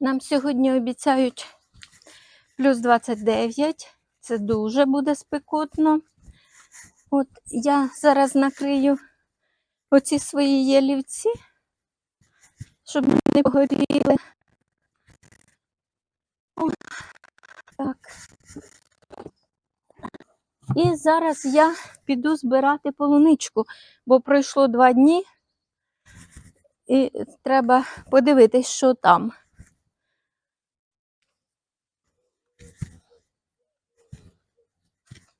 Нам сьогодні обіцяють плюс 29. Це дуже буде спекотно. От я зараз накрию оці свої ялівці, щоб не погоріли. О, так. І зараз я піду збирати полуничку, бо пройшло два дні, і треба подивитись, що там.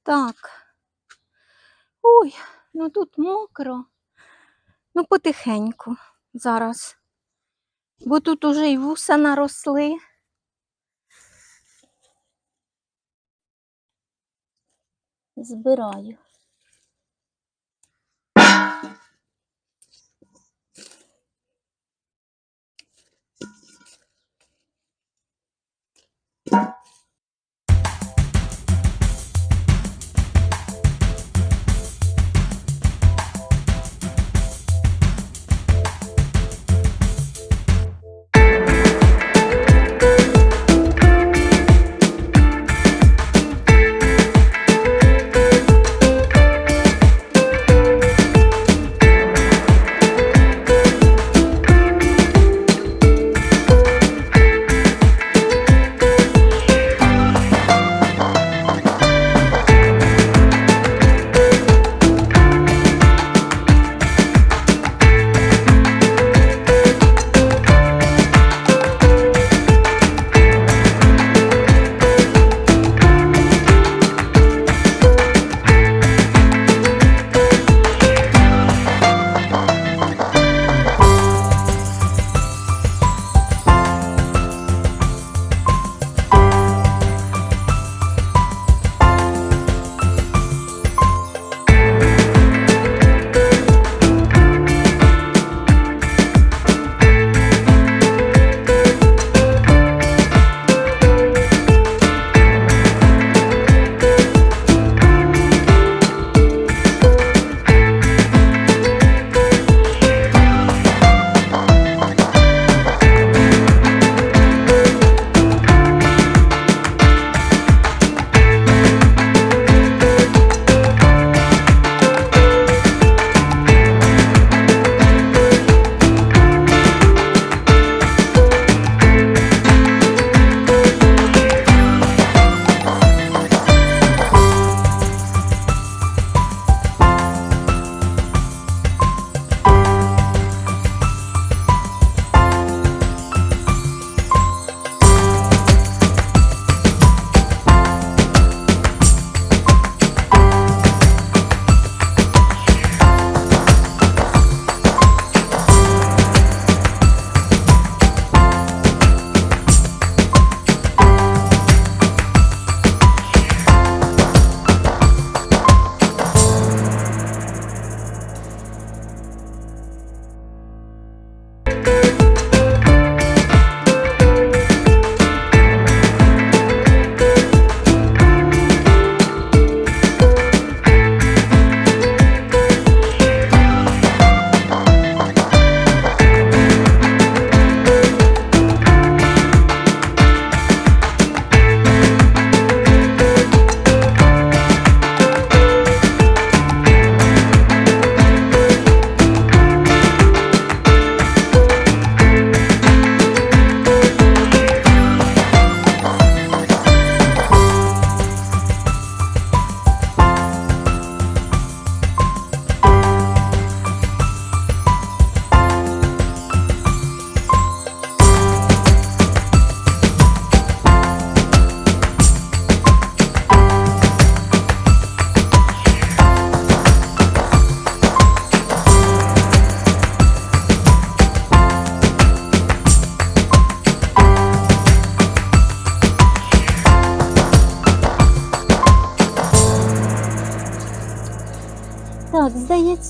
Так. Ой, ну тут мокро. Ну, потихеньку зараз. Бо тут уже й вуса наросли. Збираю.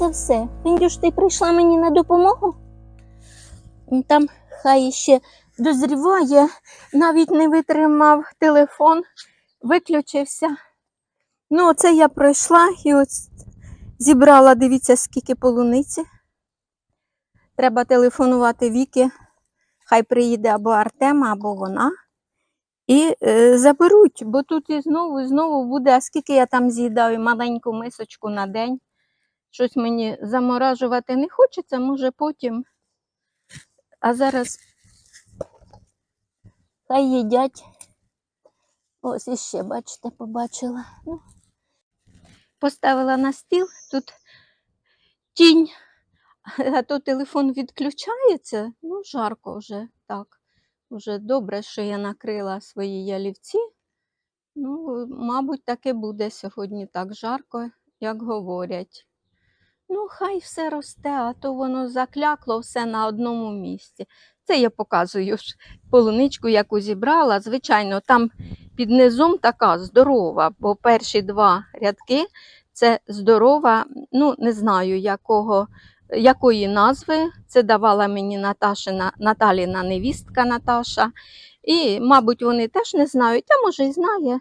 Здається, все. Індюш, ти прийшла мені на допомогу? Там хай ще дозріває, навіть не витримав телефон, виключився. Ну, оце я пройшла і ось зібрала, дивіться, скільки полуниці. Треба телефонувати Віки, Хай приїде або Артема, або вона. І е, заберуть, бо тут і знову, і знову буде, а скільки я там з'їдаю маленьку мисочку на день. Щось мені заморажувати не хочеться, може потім. А зараз хай їдять. Ось іще, бачите, побачила. Ну, поставила на стіл, тут тінь, а то телефон відключається. Ну, жарко вже так. Уже добре, що я накрила свої ялівці. Ну, мабуть, таке буде сьогодні так жарко, як говорять. Ну, хай все росте, а то воно заклякло все на одному місці. Це я показую ж полуничку, яку зібрала. Звичайно, там під низом така здорова, бо перші два рядки це здорова, ну не знаю якого, якої назви. Це давала мені Наташина, Наталіна невістка Наташа. І, мабуть, вони теж не знають, а може й знає.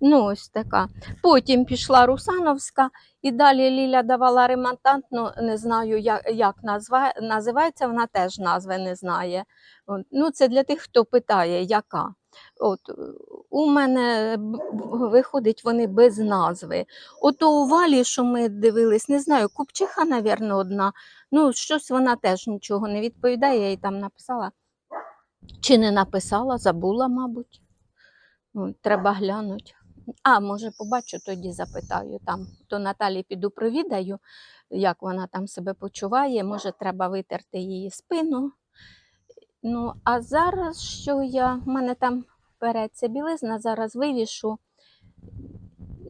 Ну, ось така. Потім пішла Русановська, і далі Ліля давала ремонтантну, не знаю, як, як назва, називається, вона теж назви не знає. Ну, це для тих, хто питає, яка. От, у мене виходить вони без назви. Ото у валі, що ми дивились, не знаю, купчиха, навірно, одна. Ну, щось вона теж нічого не відповідає, я їй там написала. Чи не написала, забула, мабуть. Треба глянути. А, може, побачу, тоді запитаю там. До Наталі піду провідаю, як вона там себе почуває. Може, треба витерти її спину. Ну, а зараз що я? в мене там переться білизна, зараз вивішу.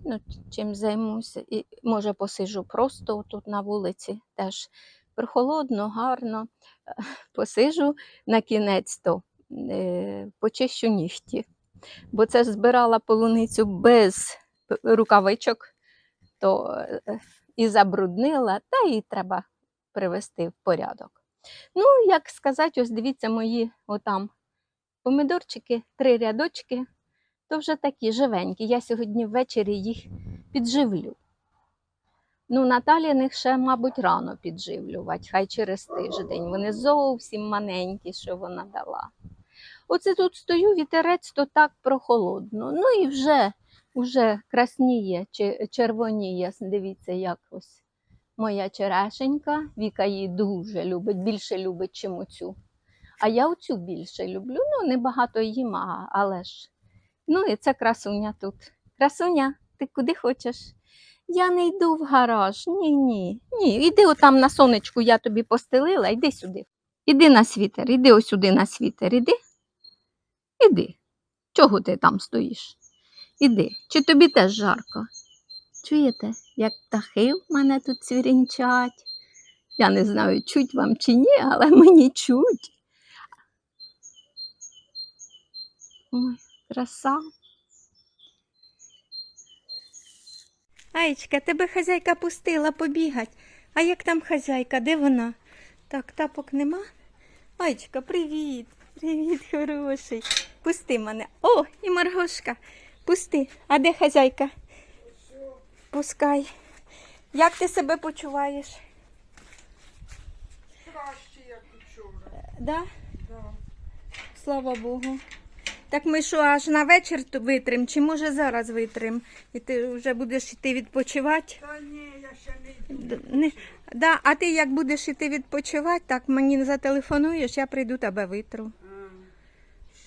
Ну, чим займуся. І, може, посижу просто тут на вулиці. Теж прохолодно, гарно. Посижу на кінець то е, почищу нігті. Бо це ж збирала полуницю без рукавичок, то е, і забруднила, та і треба привести в порядок. Ну, як сказати, ось дивіться мої отам помідорчики, три рядочки, то вже такі живенькі. Я сьогодні ввечері їх підживлю. Ну, Наталіних ще, мабуть, рано підживлювати, хай через тиждень. Вони зовсім маленькі, що вона дала. Оце тут стою, вітерець, то так прохолодно. Ну і вже, вже красніє, червоніє. Дивіться, як ось моя черешенька. Віка її дуже любить, більше любить, чим оцю. А я оцю більше люблю. Ну, небагато їм, але ж. Ну, і це красуня тут. Красуня, ти куди хочеш? Я не йду в гараж. Ні, ні. Ні. Іди отам на сонечку, я тобі постелила, іди сюди. Іди на світер, іди ось сюди на світер, іди. Іди. Чого ти там стоїш? Іди. Чи тобі теж жарко? Чуєте, як птахи в мене тут цвірінчать? Я не знаю, чуть вам чи ні, але мені чуть. Ой, краса. Аєчка, тебе хазяйка пустила побігать. А як там хазяйка? Де вона? Так, тапок нема? Аєчка, привіт. Привіт, хороший. Пусти мене. О, і Маргошка. Пусти. А де хазяйка? Пускай. Як ти себе почуваєш? Краще, як учора. Да? Да. Слава Богу. Так ми що, аж на вечір то витрим, чи може зараз витрим? І ти вже будеш йти відпочивати? Та ні, я ще не йду. Не, да, а ти як будеш йти відпочивати, так мені зателефонуєш, я прийду тебе витру.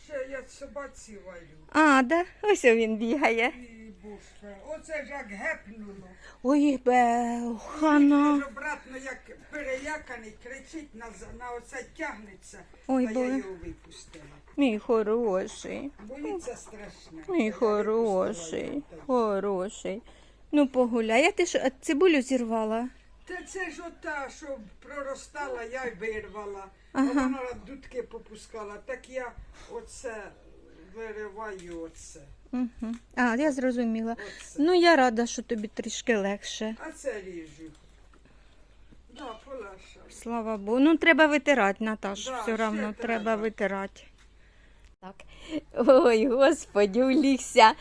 А, Ще я собаці валю. А, да? Ось він бігає. І бушка. Оце ж як гепнуло. Ой, бе, хана. Обратно як переляканий, кричить на, на оце тягнеться. Ой, Боже. я його випустила. Мій хороший. Боїться страшне. Мій хороший, хороший. Ну погуляй. А ти що, а цибулю зірвала? Та це ж ота, що проростала, я й вирвала. Ага. А вона дудки попускала. Так я оце вириваю оце. Угу. А, я зрозуміла. оце. Ну, я рада, що тобі трішки легше. А це ріжу. Да, полегшав. Слава Богу. Ну, треба витирати, Наташ. Да, Все ще одно треба треба. витирати. Так. Ой, господі, улігся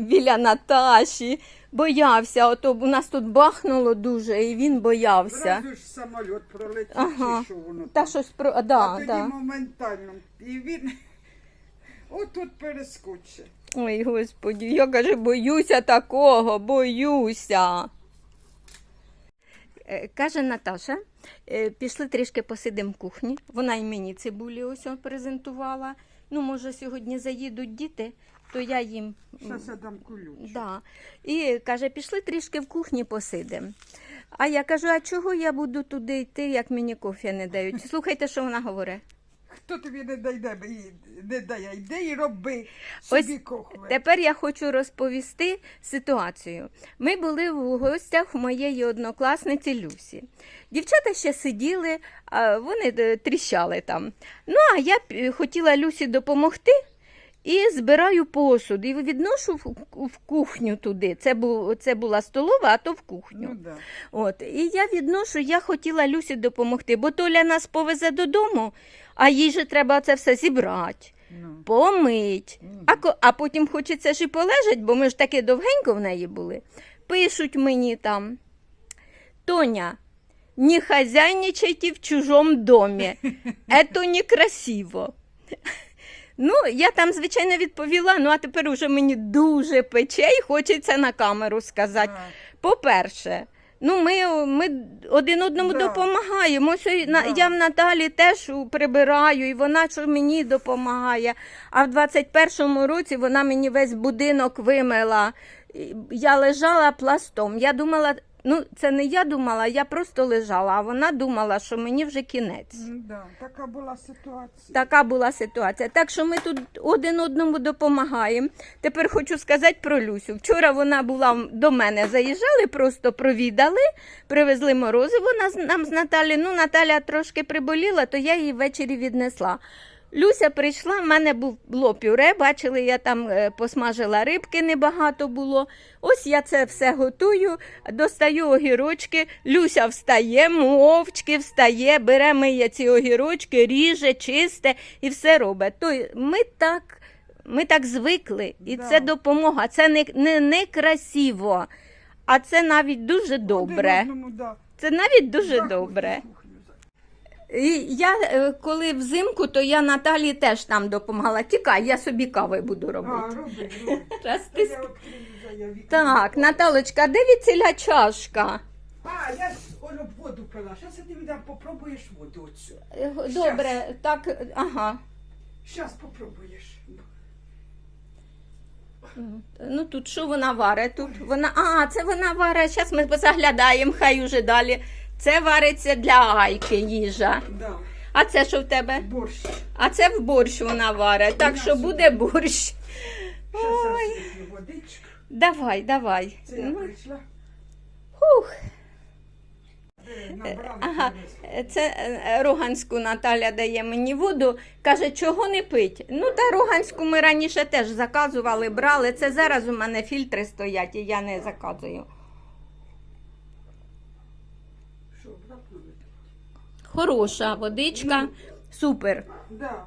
біля Наташі. Боявся, ото у нас тут бахнуло дуже, і він боявся. Зразу ж самоліт пролетів, Ага. чи що воно Та там. щось про. а Да, тоді да. моментально. І він отут перескочить. Ой, господі, я каже, боюся такого, боюся. Е, Каже Наташа, е, пішли трішки посидимо в кухні. Вона і мені цибулі ось он презентувала. Ну, може, сьогодні заїдуть діти, то я їм. Я дам кулючу. Да. І каже, пішли трішки в кухні посидимо. А я кажу, а чого я буду туди йти, як мені кофе не дають? Слухайте, що вона говорить. Хто тобі не дає, не дає, йди і роби собі кохве. Тепер я хочу розповісти ситуацію. Ми були в гостях у моєї однокласниці Люсі. Дівчата ще сиділи, а вони е, тріщали там. Ну, а я е, хотіла Люсі допомогти і збираю посуд. І відношу в, в кухню туди. Це, бу, це була столова, а то в кухню. Ну, да. От, і я відношу, я хотіла Люсі допомогти, бо Толя нас повезе додому, а їй же треба це все зібрати Ну. помить. А, а потім хочеться ж і полежать, бо ми ж таки довгенько в неї були. Пишуть мені там. Тоня, не хазяйничайте в чужом домі. Это некрасиво. Ну, я там, звичайно, відповіла, ну а тепер уже мені дуже пече і хочеться на камеру сказати. По-перше, ну ми, ми один одному Да. допомагаємо. Ось Да. я в Наталі теж прибираю, і вона що мені допомагає. А в 21-му році вона мені весь будинок вимила. Я лежала пластом. Я думала, ну це не я думала, я просто лежала, а вона думала, що мені вже кінець. ну, да. Така була ситуація. Така була ситуація. Так що ми тут один одному допомагаємо. Тепер хочу сказати про Люсю. Вчора вона була до мене, заїжджали, просто провідали, привезли морозиво нас- нам з Наталі. Ну, Наталя трошки приболіла, то я її ввечері віднесла. Люся прийшла, в мене було пюре, бачили, я там е, посмажила рибки, небагато було. Ось я це все готую, достаю огірочки. Люся встає, мовчки встає, бере миє ці огірочки, ріже, чисте і все робить. То ми так, ми так звикли, і Да. це допомога. Це не, не, не красиво, а це навіть дуже добре. Одному, да. Це навіть дуже Заходь добре. І я е, коли взимку, то я Наталі теж там допомагала. Тікай, я собі кави буду А, робити. роби, роби. Раз ти... я відкрию за вікно. Так, Наталочка, де відціля чашка? А, я ж Олю, воду пила. Зараз ти мені попробуєш воду оцю. Е, Добре, так, ага. Зараз попробуєш. Ну тут що вона варить? Тут вона. А, це вона варить. Зараз ми заглядаємо, хай уже далі. Це вариться для Айки їжа. Да. А це що в тебе? Борщ. А це в борщ вона варить. Так що буде борщ. Водичку. Давай, давай. Це я Ну, прийшла. Хух. Е, Ага, це е, Роганську Наталя дає мені воду. Каже, чого не пить? Ну, та Роганську ми раніше теж заказували, брали. Це зараз у мене фільтри стоять, і я не заказую. Що, бракнули? Хороша водичка, супер. Да.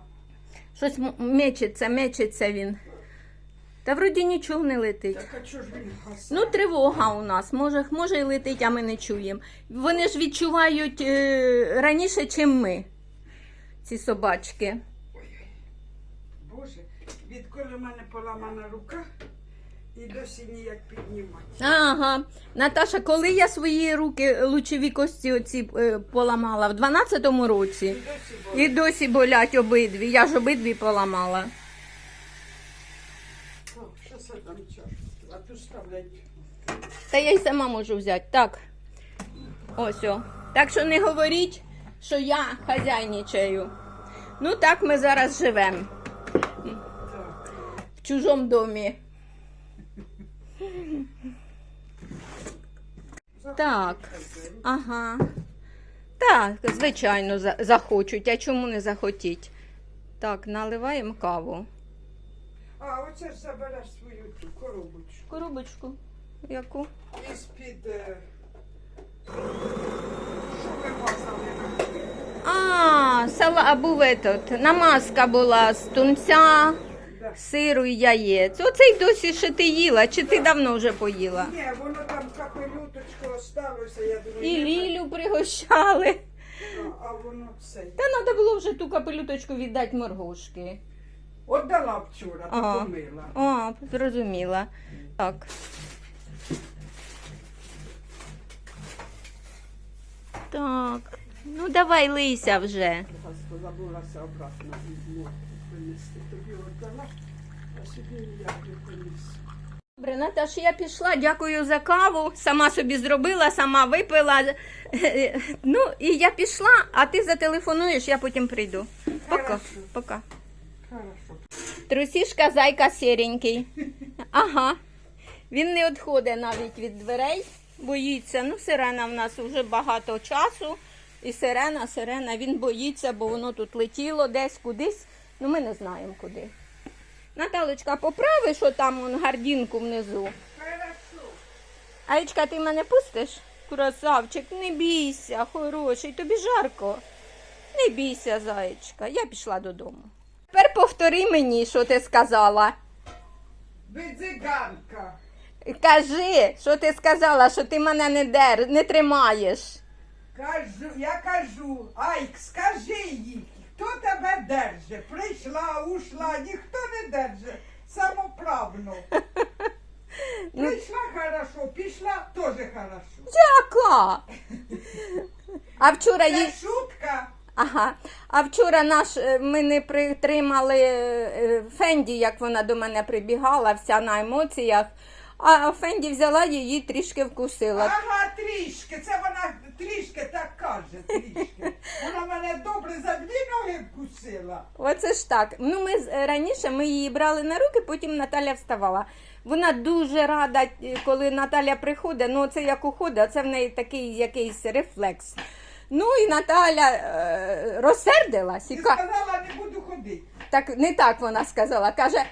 Щось мечеться, мечеться він. Та вроді нічого не летить. Так, а чого ж він гас? Ну, тривога у нас. Може, може і летить, а ми не чуємо. Вони ж відчувають е, раніше, ніж ми, ці собачки. Ой, Боже, відколи в мене поламана рука і досі ніяк піднімати. Ага. Наташа, коли я свої руки лучові кості оці е, поламала? В 12-му році. І досі. Болять обидві. Я ж обидві поламала. О, чашку, а ставлять. Та я й сама можу взяти. Так. Ось о. Так що не говоріть, що я хазяйничаю. Ну так ми зараз живемо. В чужому домі. Так. Ага. Так, звичайно, захочуть. А чому не захотіть? Так, наливаємо каву. А, оце ж забереш свою ту коробочку. Коробочку. Яку? Із-під... е, Що ви мазали на? А, сала був этот, намазка була з тунця. Сиру і яєць. Оце й досі ще ти їла, чи ти давно вже поїла? Ні, воно там капелюточко осталося, я думаю. І Лілю пригощали. А, а воно це. Та треба було вже ту капелюточку віддати моргушки. Отдала вчора, то помила. А, зрозуміла. Так. Так. Ну давай лися вже. Забулася обратно від. Тобі віддала, а собі я не приніс. Добре, Наташ, я пішла, дякую за каву. Сама собі зробила, сама випила. Ну, і я пішла, а ти зателефонуєш, я потім прийду. Пока. Хорошо. Пока. Хорошо. Трусішка зайка сіренький. Ага. Він не відходить навіть від дверей, боїться. Ну, сирена в нас вже багато часу. І сирена, сирена, він боїться, бо воно тут летіло десь кудись. Ну, ми не знаємо куди. Наталочка, поправи, що там вон, гардінку внизу. Хорошо. Аєчка, ти мене пустиш? Красавчик, не бійся, хороший, тобі жарко. Не бійся, заєчка. Я пішла додому. Тепер повтори мені, що ти сказала. Ви. Кажи, що ти сказала, що ти мене не дер, не тримаєш. Кажу, я кажу, Айк, скажи їй, хто тебе держить? Прийшла, ушла, ніхто не держить. Самоправно. Прийшла хорошо, пішла теж хорошо. Яка? А вчора Це шутка. Ага. А вчора наш е, ми не притримали е, Фенді, як вона до мене прибігала, вся на емоціях. А Фенді взяла її трішки вкусила. Ага, трішки. Це вона трішки так каже. Трішки. Вона мене добре за дві ноги вкусила. Оце ж так. Ну, ми з- раніше ми її брали на руки, потім Наталя вставала. Вона дуже рада, е, коли Наталя приходить. Ну, це як уходить, це в неї такий якийсь рефлекс. Ну і Наталя е, розсердилась і І ка... сказала, не буду ходити. так не так вона сказала. Каже: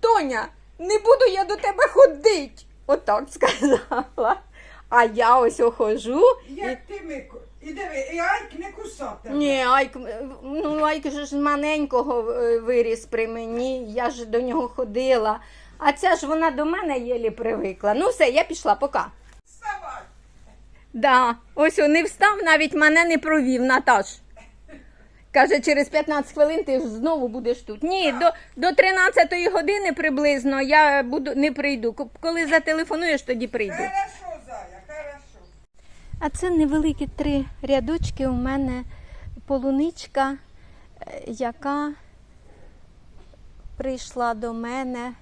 Тоня, не буду я до тебе ходить. Отак сказала. А я ось охожу. І... Як ти Мико? І диви, і Айк не кусати. Ні, Айк, ну Айк же ж маленького е, виріс при мені, я ж до нього ходила. А ця ж вона до мене єлі привикла. Ну все, я пішла, пока. Вставай. Да, ось он не встав, навіть мене не провів, Наташ. Каже, через 15 хвилин ти знову будеш тут. Ні, до, до 13 години приблизно я буду, не прийду. Коли зателефонуєш, тоді прийду. Хорошо. А це невеликі три рядочки у мене полуничка, е, яка прийшла до мене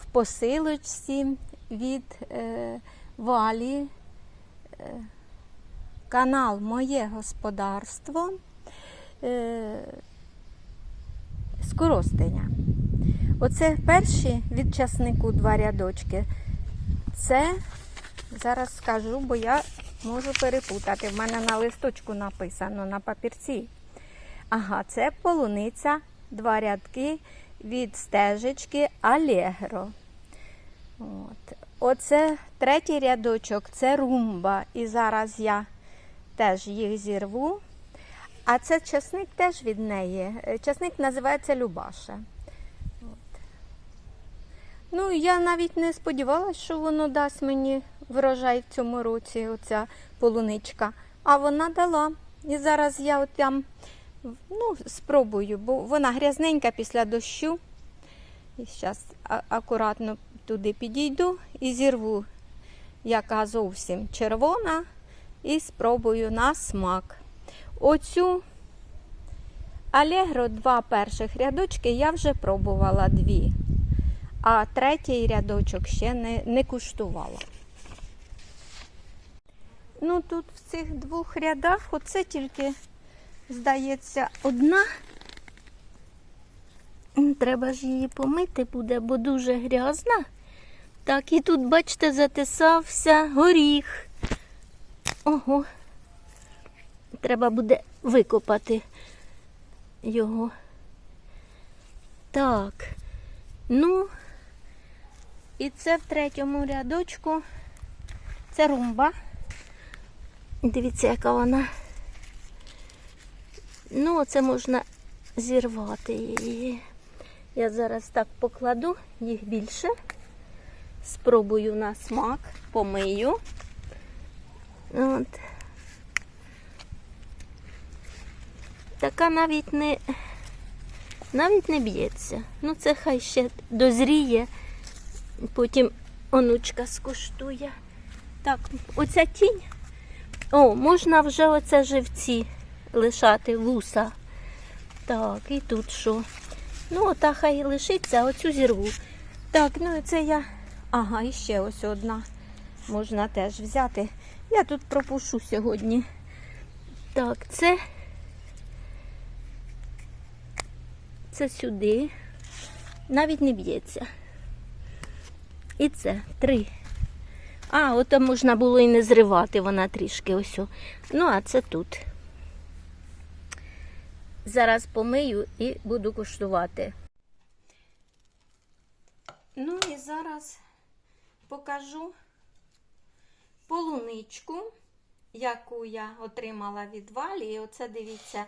в посилочці від е, Валі. Е, канал Моє господарство е, з. Оце перші від часнику два рядочки. Це Зараз скажу, бо я можу перепутати. В мене на листочку написано на папірці. Ага, це полуниця, два рядки від стежечки Алегро. От. Оце третій рядочок це румба. І зараз я теж їх зірву. А це часник теж від неї. Е, Часник називається Любаша. Ну, я навіть не сподівалася, що воно дасть мені врожай в цьому році, оця полуничка. А вона дала. І зараз я там ну, спробую, бо вона грязненька після дощу. І зараз акуратно туди підійду і зірву, яка зовсім червона, і спробую на смак. Оцю Алегро два перших рядочки я вже пробувала дві, а третій рядочок ще не, не куштувала. Ну, тут в цих двох рядах оце тільки, здається, одна. Треба ж її помити буде, бо дуже грязна. Так, і тут, бачите, затисався горіх. Ого. Треба буде викопати його. Так. Ну, і це в третьому рядочку. Це румба. Дивіться, яка вона Ну, це можна зірвати її. Я зараз так покладу їх більше. Спробую на смак, помию. От. Така навіть не, навіть не б'ється. Ну, це хай ще дозріє. Потім онучка скуштує. Так, оця тінь. О, можна вже оце живці лишати вуса. Так, і тут що? Ну, ота хай лишиться, оцю зірву. Так, ну і це я. Ага, і ще ось одна. Можна теж взяти. Я тут пропушу сьогодні. Так, це. Це сюди. Навіть не б'ється. І це три. А, ото можна було і не зривати, вона трішки ось. Ну, а це тут. Зараз помию і буду куштувати. Ну і зараз покажу полуничку, яку я отримала від Валі. І оце дивіться,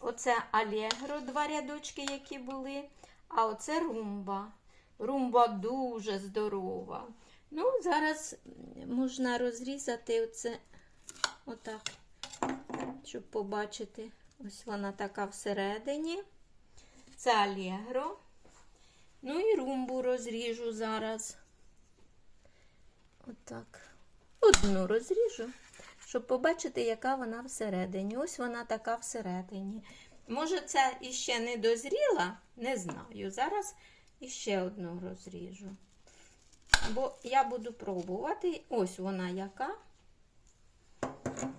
оце Алегро, два рядочки, які були, а оце румба. Румба дуже здорова. Ну, зараз можна розрізати оце отак, щоб побачити. Ось вона така всередині. Це Алегро. Ну і румбу розріжу зараз. Отак. Одну розріжу, щоб побачити, яка вона всередині. Ось вона така всередині. Може, це іще не дозріла? Не знаю. Зараз іще одну розріжу. Бо я буду пробувати. Ось вона яка.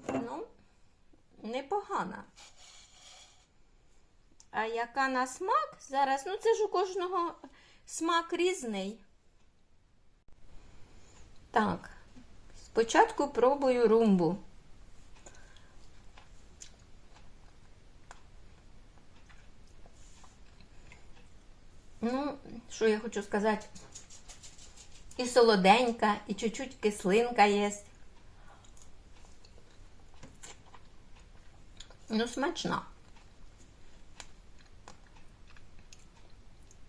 Ну, непогана. А яка на смак зараз? Ну, це ж у кожного смак різний. Так, спочатку пробую румбу. Ну, що я хочу сказати? І солоденька, і чуть-чуть кислинка є. Ну, смачна.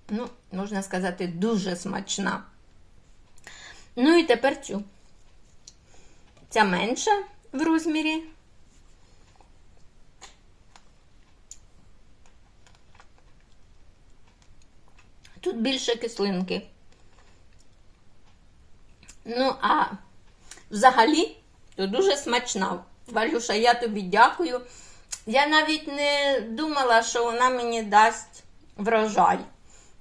Ну, можна сказати, дуже смачна. Ну і тепер цю. Ця менша в розмірі. Тут більше кислинки. Ну, а взагалі, то дуже смачна. Валюша, я тобі дякую. Я навіть не думала, що вона мені дасть врожай.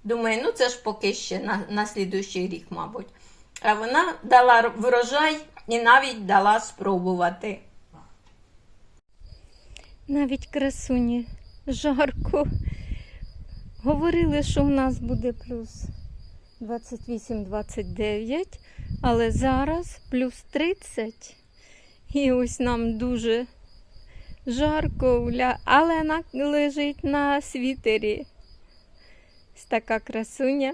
Думаю, ну це ж поки ще на, на слідуючий рік, мабуть. А вона дала врожай і навіть дала спробувати. Навіть красуні жарко. Говорили, що в нас буде плюс 28-29, але зараз плюс 30. І ось нам дуже жарко, але вона лежить на світері. Ось така красуня.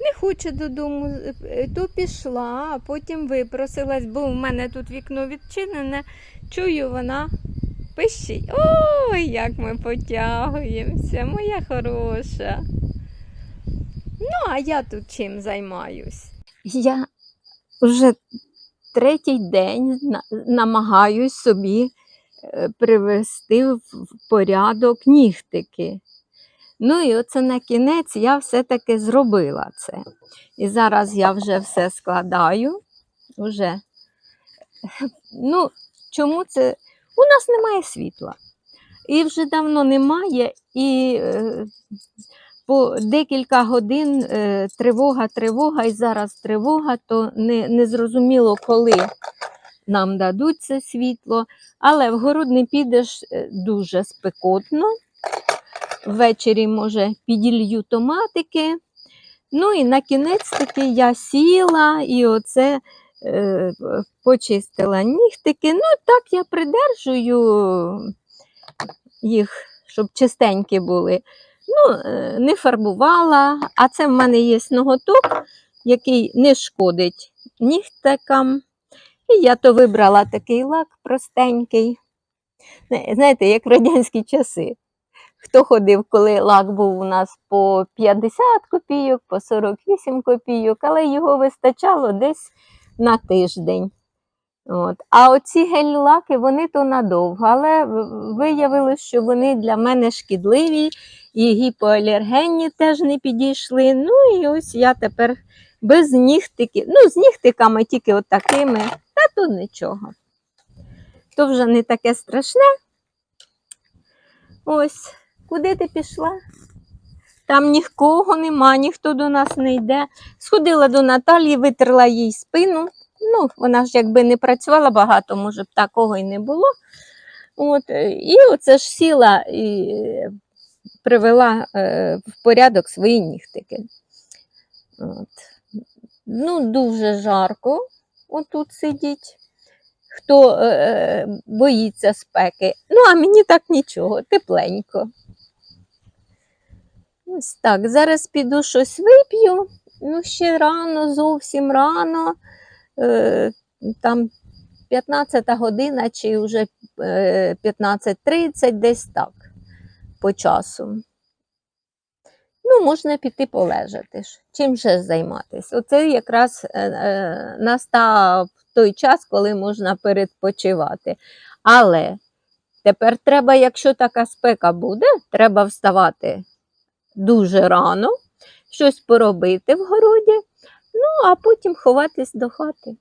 Не хоче додому, е, то пішла, а потім випросилась, бо в мене тут вікно відчинене. Чую, вона пищить. Ой, як ми потягуємося, моя хороша. Ну, а я тут чим займаюсь? Я вже третій день намагаюсь собі е, привести в порядок нігтики. Ну і оце на кінець я все-таки зробила це. І зараз я вже все складаю. Уже. Ну, чому це? У нас немає світла. І вже давно немає, і е, по декілька годин е, тривога, тривога, і зараз тривога, то не, не зрозуміло, коли нам дадуть це світло. Але в город не підеш е, дуже спекотно. Ввечері, може, піділью томатики. Ну і на кінець таки я сіла і оце почистила нігтики. Ну, так я придержую їх, щоб чистенькі були. Ну, е, не фарбувала, а це в мене є ноготок, який не шкодить нігтикам. І я то вибрала такий лак простенький. Знаєте, як в радянські часи. Хто ходив, коли лак був у нас по 50 копійок, по 48 копійок, але його вистачало десь на тиждень. От. А оці гель-лаки, вони то надовго, але виявилось, що вони для мене шкідливі і гіпоалергенні теж не підійшли. Ну і ось я тепер без нігтиків, ну, з нігтиками тільки от такими, та то нічого. То вже не таке страшне. Ось, куди ти пішла? Там нікого нема, ніхто до нас не йде. Сходила до Наталії, витерла їй спину. Ну, вона ж якби не працювала багато, може б такого і не було. От, е, і оце ж сіла і е, привела е, в порядок свої нігтики. От. Ну, дуже жарко отут сидіть. Хто е, боїться спеки. Ну, а мені так нічого, тепленько. Ось так. Зараз піду щось вип'ю. Ну, ще рано, зовсім рано. Е, там 15 година чи вже е, 15.30, десь так по часу. Ну, можна піти полежати. Чим же займатися? Оце якраз е, е, настав той час, коли можна передпочивати. Але тепер треба, якщо така спека буде, треба вставати дуже рано, щось поробити в городі, ну а потім ховатись до хати.